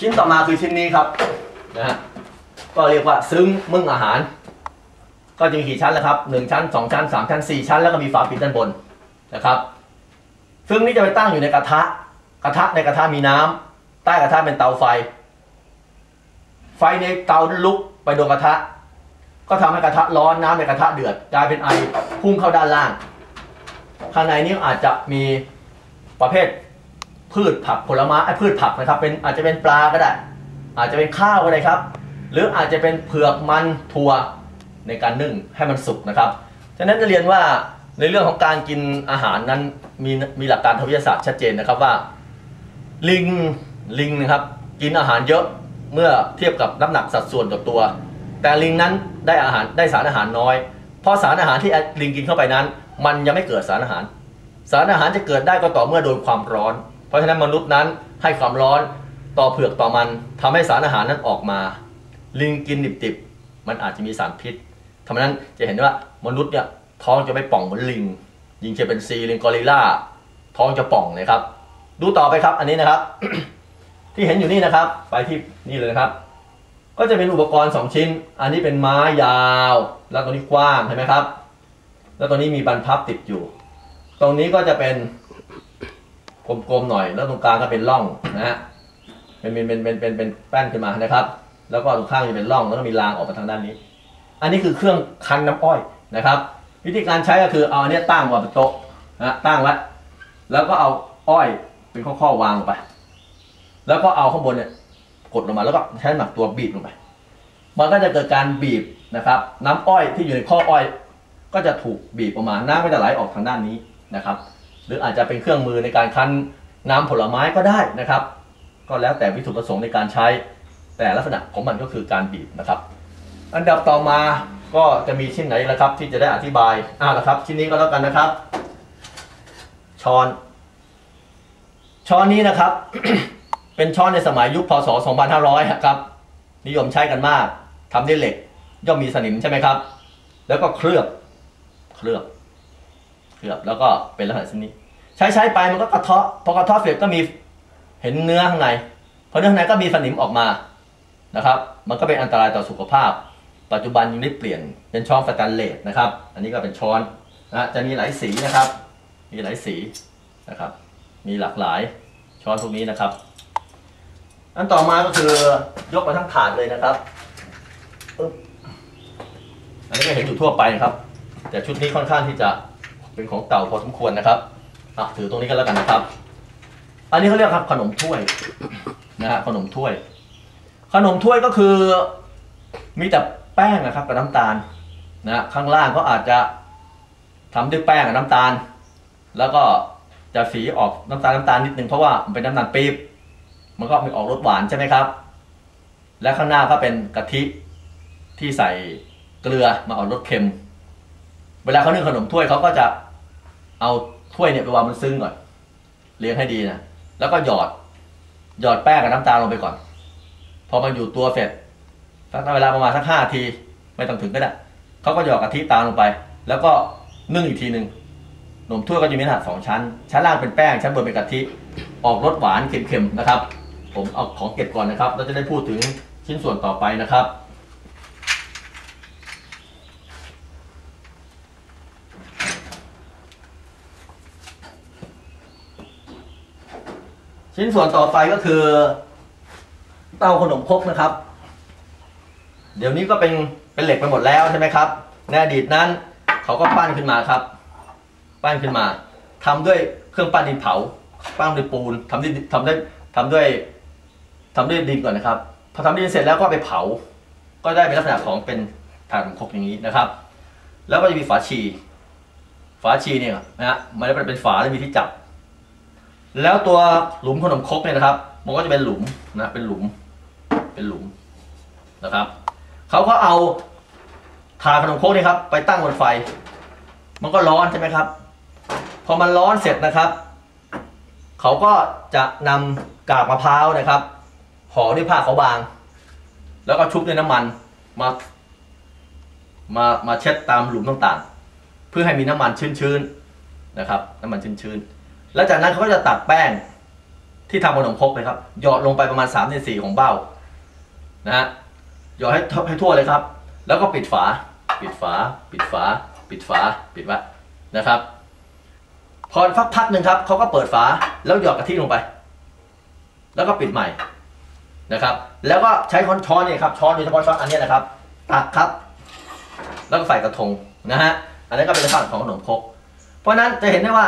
ชิ้นต่อมาคือชิ้นนี้ครับนะฮะก็เรียกว่าซึ้งมึ่งอาหาร ก็จะมีกี่ชั้นแล้วครับหนึ่งชั้นสองชั้นสามชั้นสี่ชั้น แล้วก็มีฝาปิดด้านบนนะครับ ซึ่งนี่จะไปตั้งอยู่ในกระทะ กระทะในกระทะมีน้ำใต้กระทะเป็นเตาไฟ ไฟในเตาลุกไปโดนกระทะ ก็ทำให้กระทะร้อนน้ำในกระทะเดือดกลายเป็นไอพุ่งเข้าด้านล่าง ข้างในนี้อาจจะมีประเภท พืชผักผลไม้ไอ้พืชผักนะครับเป็นอาจจะเป็นปลาก็ได้ อาจจะเป็นข้าวก็ได้ครับ หรืออาจจะเป็นเผือกมันถั่วในการนึ่งให้มันสุกนะครับฉะนั้นจะเรียนว่าในเรื่องของการกินอาหารนั้นมีมีหลักการทางวิทยาศาสตร์ชัดเจนนะครับว่า ลิงลิงนะครับกินอาหารเยอะเมื่อเทียบกับน้ำหนักสัดส่วนต่อตัว แต่ลิงนั้นได้อาหารได้สารอาหารน้อย เพราะสารอาหารที่ลิงกินเข้าไปนั้น มันยังไม่เกิดสารอาหาร สารอาหารจะเกิดได้ก็ต่อเมื่อโดนความร้อน เพราะฉะนั้นมนุษย์นั้นให้ความร้อนต่อเผือกต่อมันทำให้สารอาหารนั้นออกมา ลิงกินดิบๆมันอาจจะมีสารพิษทำนั้นจะเห็นว่ามนุษย์เนี่ยท้องจะไม่ป่องเหมือนลิง ยิงเชเป็นซีลิงกอริลล่าท้องจะป่องนะครับ ดูต่อไปครับอันนี้นะครับ ที่เห็นอยู่นี่นะครับ ไปที่นี่เลยนะครับ ก็จะเป็นอุปกรณ์ 2 ชิ้น อันนี้เป็นไม้ยาว แล้วตัวนี้กว้างเห็นไหมครับ แล้วตัวนี้มีบรรพับติดอยู่ ตรงนี้ก็จะเป็น กลมๆหน่อย แล้วตรงกลางก็เป็นร่องนะฮะเป็นเป็นเป็นเป็นเป็นแป้นขึ้นมานะครับ แล้วก็ตรงข้างจะเป็นร่องแล้วก็มีรางออกมาทางด้านนี้ อันนี้คือเครื่องคั้นน้ำอ้อยนะครับ วิธีการใช้ก็คือเอาอันนี้ตั้งไว้บนโต๊ะนะตั้งไว้แล้วก็เอาอ้อยเป็นข้อๆวางลงไป แล้วก็เอาข้างบนเนี่ยกดลงมาแล้วก็ใช้หนักตัวบีบลงไป มันก็จะเกิดการบีบนะครับ น้ำอ้อยที่อยู่ในข้ออ้อย ก็จะถูกบีบออกมา น้ำก็จะไหลออกทางด้านนี้นะครับ รืออาจจะเป็นเครื่องมือในการคั้นน้ำผลไม้ก็ได้นะครับ ก็แล้วแต่วัตถุประสงค์ในการใช้ แต่ลักษณะของมันก็คือการบีบนะครับ อันดับต่อมาก็จะมีชิ้นไหนละครับ ที่จะได้อธิบายอ่าละครับ ชิ้นนี้ก็แล้วกันนะครับ ช้อน ช้อนนี้นะครับ เป็นช้อนในสมัยยุคพศ 2500 ครับ นิยมใช้กันมากทำด้วยเหล็ก ย่อมมีสนิมใช่ไหมครับ แล้วก็เคลือบ เคลือบ เคลือบแล้วก็เป็นลักษณะเช่นนี้ ช้ใช้ไปมันก็กระเทาะพอกระเทาะเสร็จก็มีเห็นเนื้อข้างในพอเนื้อข้างในก็มีสนิมออกมานะครับ มันก็เป็นอันตรายต่อสุขภาพ ปัจจุบันยังได้เปลี่ยนเป็นช้อนสแตนเลสนะครับ อันนี้ก็เป็นช้อนนะจะมีหลายสีนะครับ มีหลายสีนะครับ มีหลากหลายช้อนพวกนี้นะครับอันต่อมาก็คือยกมาทั้งถาดเลยนะครับอันนี้ก็เห็นอยู่ทั่วไปนะครับ แต่ชุดนี้ค่อนข้างที่จะเป็นของเก่าพอสมควรนะครับ อะถือตรงนี้กันแล้วกันนะครับ อันนี้เขาเรียกครับขนมถ้วยนะฮะขนมถ้วย ขนมถ้วยก็คือ มีแต่แป้งนะครับกับน้ำตาลนะข้างล่างก็อาจจะทำด้วยแป้งกับน้ำตาล แล้วก็จะสีออกน้ำตาลน้ำตาลนิดนึงเพราะว่ามันเป็นน้ำตาลปี๊บมันก็มีออกรสหวานใช่ไหมครับ และข้างหน้าก็เป็นกะทิที่ใส่เกลือมาออกรสเค็ม เวลาเขานึ่งขนมถ้วยเขาก็จะเอา ถ้วยเนี่ยไปวางบนซึ้งก่อน เลี้ยงให้ดีนะ แล้วก็หยอด หยอดแป้งกับน้ำตาลลงไปก่อน พอมันอยู่ตัวเสร็จสักเวลาประมาณสักห้าที ไม่ต้องถึงก็ได้เขาก็หยอดกะทิตามลงไป แล้วก็นึ่งอีกทีหนึ่งนมถ้วยก็จะมีขนาดสองชั้น ชั้นล่างเป็นแป้ง ชั้นบนเป็นกะทิ ออกรสหวานเค็มๆนะครับ ผมเอาของเก็บก่อนนะครับ เราจะได้พูดถึงชิ้นส่วนต่อไปนะครับ ชิ้นส่วนต่อไปก็คือ เตาขนมครกนะครับ เดี๋ยวนี้ก็เป็นเป็นเหล็กไปหมดแล้วใช่ไหมครับในอดีตนั้น เขาก็ปั้นขึ้นมาครับ ปั้นขึ้นมาทำด้วยเครื่องปั้นดินเผา ปั้นด้วยปูนทำด้วยทำด้วยทำด้วยทำด้วยดินก่อนนะครับพอทำดินเสร็จแล้วก็ไปเผา ก็ได้เป็นลักษณะของเป็นถาดขนมครกอย่างนี้นะครับ แล้วก็จะมีฝาชี ฝาชีเนี่ยนะฮะมันจะเป็นฝาแล้วมีที่จับ แล้วตัวหลุมขนมครกเนี่ยนะครับ มันก็จะเป็นหลุมนะเป็นหลุม เป็นหลุมนะครับเขาก็เอาถาขนมครกนี่ครับ ไปตั้งบนไฟ มันก็ร้อนใช่ไหมครับ พอมันร้อนเสร็จนะครับเขาก็จะนำกากมะพร้าวนะครับห่อด้วยผ้าขาวบาง แล้วก็ชุบด้วยน้ำมันมามามาเช็ดตามหลุมต่างๆ เพื่อให้มีน้ำมันชื้นๆนะครับ น้ำมันชื้นๆ แล้วจากนั้นเขาก็จะตักแป้งที่ทำขนมครกเลยครับหยอดลงไปประมาณ3ใน4ของเบ้านะฮะหยอดให้ทให้ทั่วเลยครับ แล้วก็ปิดฝา ปิดฝา ปิดฝา ปิดฝา ปิดไว้นะครับ พอสักพักหนึ่งครับเขาก็เปิดฝาแล้วหยอดกะทิลงไป แล้วก็ปิดใหม่นะครับ แล้วก็ใช้ช้อนช้อนเนี่ยครับช้อนโดยเฉพาะช้อนอันนี้นะครับตักครับ แล้วก็ใส่กระทงนะฮะอันนี้ก็เป็นลักษณะของขนมครกเพราะนั้นจะเห็นได้ว่า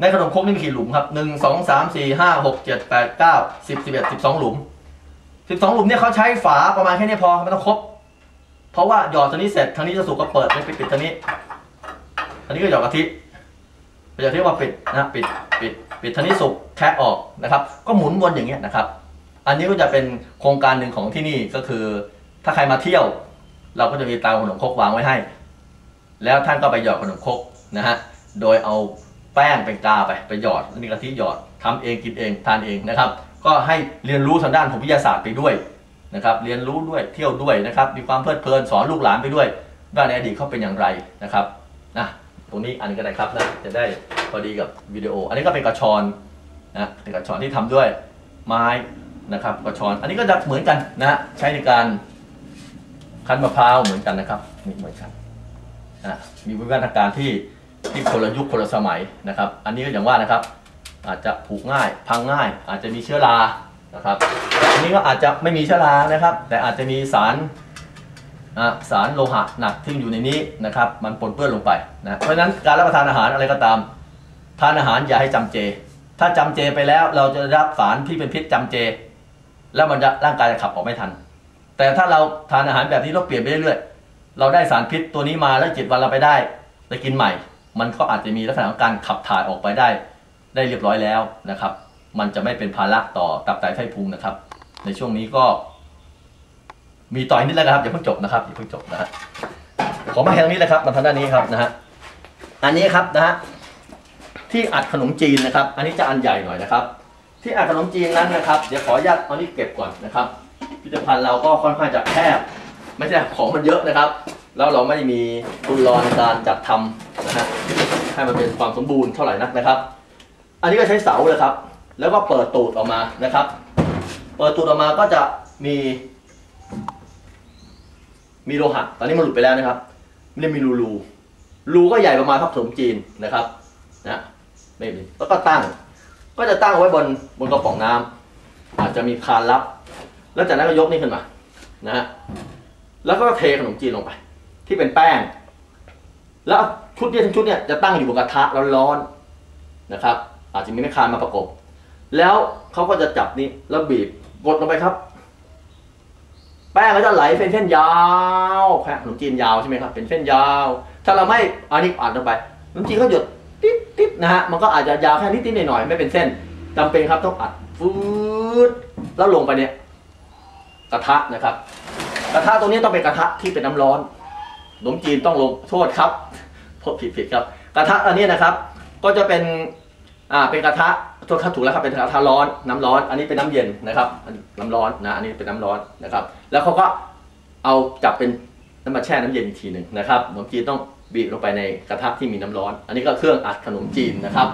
ในขนมครกนี่มีกี่หลุมครับหนึ่งสองสามสี่ห้าหกเจ็ดแปดเก้าสิบสิบเอ็ดสิบสองหลุมสิบสองหลุมเนี่ยเขาใช้ฝาประมาณแค่นี้พอไม่ต้องครบ เพราะว่าหยอดตัวนี้เสร็จทางนี้จะสุกก็เปิดไปปิดปิดทางนี้อันนี้ก็หยอดกะทิหยอดที่ว่าปิดนะปิดปิดปิดทางนี้สุกแคะออกนะครับ ก็หมุนวนอย่างเงี้ยนะครับ อันนี้ก็จะเป็นโครงการหนึ่งของที่นี่ก็คือ ถ้าใครมาเที่ยว เราก็จะมีเตาขนมครกวางไว้ให้ แล้วท่านก็ไปหยอดขนมครกนะฮะโดยเอา แป้งเป็นกาไปไปหยอดนี่กะทิหยอดทำเองกินเองทานเองนะครับ ก็ให้เรียนรู้ทางด้านของวิทยาศาสตร์ไปด้วยนะครับเรียนรู้ด้วยเที่ยวด้วยนะครับ มีความเพลิดเพลินสอนลูกหลานไปด้วยว่าในอดีตเขาเป็นอย่างไรนะครับนะตรงนี้อันนี้ก็ได้ครับนะจะได้พอดีกับวิดีโอ อันนี้ก็เป็นกระชอนนะเป็นกระชอนที่ทำด้วยไม้นะครับกระชอน อันนี้ก็จะเหมือนกันนะใช้ในการคั้นมะพร้าวเหมือนกันนะครับนี่เหมือนกันนะมีวิวัฒนาการที่ ที่คนละยุคคนละสมัยนะครับ อันนี้ก็อย่างว่านะครับ อาจจะผุง่ายพังง่าย อาจจะมีเชื้อรานะครับอันนี้ก็อาจจะไม่มีเชื้อรานะครับ แต่อาจจะมีสารสารโลหะหนักที่อยู่ในนี้นะครับ มันปนเปื้อนลงไปนะเพราะฉะนั้นการรับประทานอาหารอะไรก็ตาม ทานอาหารอย่าให้จำเจ ถ้าจำเจไปแล้วเราจะรับสารที่เป็นพิษจำเจ แล้วมันจะร่างกายจะขับออกไม่ทัน แต่ถ้าเราทานอาหารแบบนี้เราเปลี่ยนไปเรื่อยๆเราได้สารพิษตัวนี้มาแล้วจ็ดวันเราไปได้ไปกินใหม่ มันก็อาจจะมีลักษณะของการขับถ่ายออกไปได้ ได้เรียบร้อยแล้วนะครับ มันจะไม่เป็นภาระต่อตับไตไส้พุงนะครับ ในช่วงนี้ก็ มีต่อยนิดแล้วครับอย่าเพิ่งจบนะครับอย่าเพิ่งจบนะฮะขอมาแค่ตรงนี้เลยครับมาทางด้านนี้ครับนะฮะอันนี้ครับนะฮะที่อัดขนมจีนนะครับ อันนี้จะอันใหญ่หน่อยนะครับ ที่อัดขนมจีนนั้นนะครับ เดี๋ยวขออนุญาตเอานี้เก็บก่อนนะครับพิพิธภัณฑ์เราก็ค่อนข้างจะแคบไม่ใช่ของมันเยอะนะครับ แล้วเราไม่มีทุนรอนในการจัดทำ นะฮะให้มันเป็นความสมบูรณ์เท่าไหร่นักนะครับ อันนี้ก็ใช้เสาเลยครับ แล้วก็เปิดตูดออกมานะครับ เปิดตูดออกมาก็จะมี มีโลหะตอนนี้มันหลุดไปแล้วนะครับไม่ได้มีรูรูรูก็ใหญ่ประมาณพักขนมจีนนะครับนะไม่มีแล้วก็ตั้ง ก็จะตั้งไว้บนบนกระป๋องน้ำอาจจะมีคานลับ แล้วจากนั้นก็ยกนี่ขึ้นมานะฮะแล้วก็เทขนมจีนลงไป ที่เป็นแป้ง แล้ว ชุดเนี้ทั้งชุดเนี่ยจะตั้งอยู่บนกระทะร้อนๆนะครับ อาจจะมีแม่คานมาประกบ แล้วเขาก็จะจับนี้แล้วบีบกดลงไปครับ แป้งก็จะไหลเป็นเส้นยาวแป้งขนมจีนยาวใช่ไหมครับ เป็นเส้นยาว ถ้าเราไม่อันนี้อัดลงไปขนมจีนก็หยดติ๊บติ๊บนะฮะมันก็อาจจะยาวแค่นิดนิดหน่อยๆไม่เป็นเส้นจำเป็นครับต้องอัดฟืดแล้วลงไปเนี่ยกระทะนะครับ กระทะตรงนี้ต้องเป็นกระทะที่เป็นน้ำร้อนขนมจีนต้องลงโทษครับ พบผิดผิดครับ กระทะอันนี้นะครับ ก็จะเป็นอ่าเป็นกระทะตัวข้าถูกแล้วครับเป็นกระทะร้อนน้ำร้อน อันนี้เป็นน้ำเย็นนะครับนน้ำร้อนนะอันนี้เป็นน้ำร้อนนะครับ แล้วเขาก็เอาจับเป็นน้ำมาแช่น้ำเย็นอีกทีหนึ่งนะครับขนมจีนต้องบีบลงไปในกระทะที่มีน้ำร้อน อันนี้ก็เครื่องอัดขนมจีนนะครับ